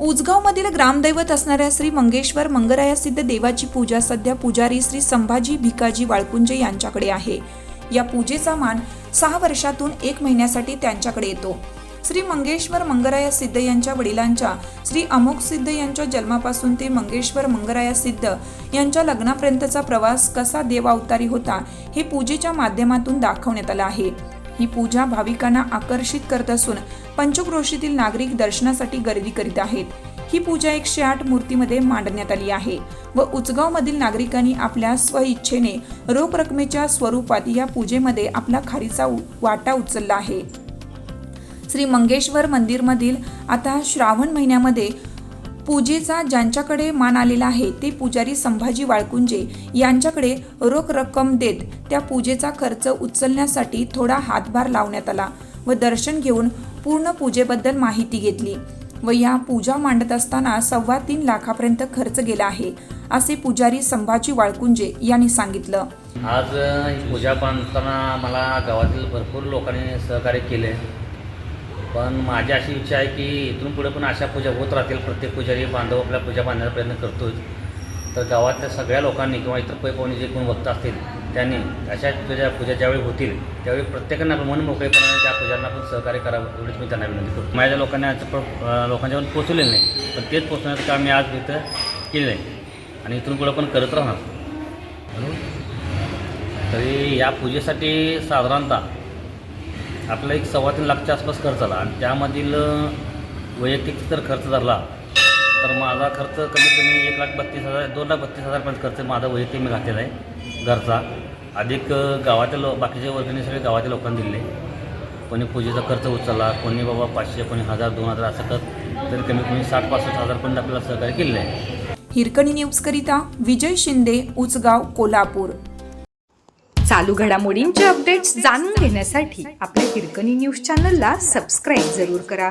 उजगावमधील ग्रामदैवत असणाऱ्या श्री मंगेश्वर मंगराया सिद्ध देवाची पूजा सध्या पुजारी श्री संभाजी भिकाजी वाळकुंजे यांच्याकडे आहे. या पूजेचा मान सहा वर्षातून एक महिन्यासाठी त्यांच्याकडे येतो. श्री मंगेश्वर मंगराया सिद्ध यांच्या वडिलांच्या श्री अमोक सिद्ध यांच्या जन्मापासून ते मंगेश्वर मंगराया सिद्ध यांच्या लग्नापर्यंतचा प्रवास कसा देवावतारी होता हे पूजेच्या माध्यमातून दाखवण्यात आलं आहे. ही पूजा भाविकांना आकर्षित करत असून पंचक्रोशीतील नागरिक दर्शनासाठी गर्दी करीत आहेत. ही पूजा एकशे आठ मूर्तीमध्ये मांडण्यात आली आहे व उचगावमधील नागरिकांनी आपल्या स्वइच्छेने रोख रकमेच्या स्वरूपात या पूजेमध्ये आपला खारीचा उ- वाटा उचलला आहे. श्री मंगेश्वर मंदिरमधील आता श्रावण महिन्यामध्ये पूजेचा ज्यांच्याकडे मान आलेला आहे ते पुजारी संभाजी वाळकुंजे यांच्याकडे रोख रक्कम देत त्या पूजेचा खर्च उचलण्यासाठी थोडा हातभार लावण्यात आला व दर्शन घेऊन पूर्ण पूजेबद्दल माहिती घेतली. व या पूजा मांडत असताना सव्वा तीन लाखापर्यंत खर्च गेला आहे असे पुजारी संभाजी वाळकुंजे यांनी सांगितलं. आज पूजा बांधताना मला गावातील भरपूर लोकांनी सहकार्य केले. पण माझी अशी इच्छा आहे की इथून पुढे पण अशा पूजा होत राहतील. प्रत्येक पुजारी बांधव आपल्या पूजा बांधण्याचा प्रयत्न करतोय. तर गावातल्या सगळ्या लोकांनी किंवा इतर पैपवणी जे कोण वक्त असतील त्यांनी अशा पूजा पूजा ज्यावेळी होतील त्यावेळी प्रत्येकांना आपण मन मोकळेपणाने त्या पूजांना आपण सहकार्य करावं एवढीच मी त्यांना विनंती करतो. माझ्या लोकांनी आज लोकांच्यावर पोचवलेलं नाही पण तेच पोचवण्याचं काम मी आज इथं केलेलं आहे. आणि इथून पुढं पण करत राहणार. तरी या पूजेसाठी साधारणतः आपला एक सव्वा तीन लाखच्या आसपास खर्च आला. आणि त्यामधील वैयक्तिक तर खर्च झाला तर माझा खर्च कमीत कमी एक लाख बत्तीस हजार दोन लाख बत्तीस हजारपर्यंत खर्च माझा वैयक्तिक मी घातलेला आहे घरचा. अधिक गावातील लो बाकीचे वर्गणी सगळे गावातील लोकांनी दिले. कोणी पूजेचा खर्च उचलला कोणी बाबा पाचशे कोणी हजार दोन हजार असं करत तरी कमीत कमी साठ पासष्ट हजारपर्यंत आपल्याला सहकार्य केलेलं आहे. हिरकणी न्यूजकरिता विजय शिंदे उचगाव कोल्हापूर. चालू घडामोडींचे अपडेट्स जाणून घेण्यासाठी आपल्या हिरकणी न्यूज चॅनलला सबस्क्राईब जरूर करा.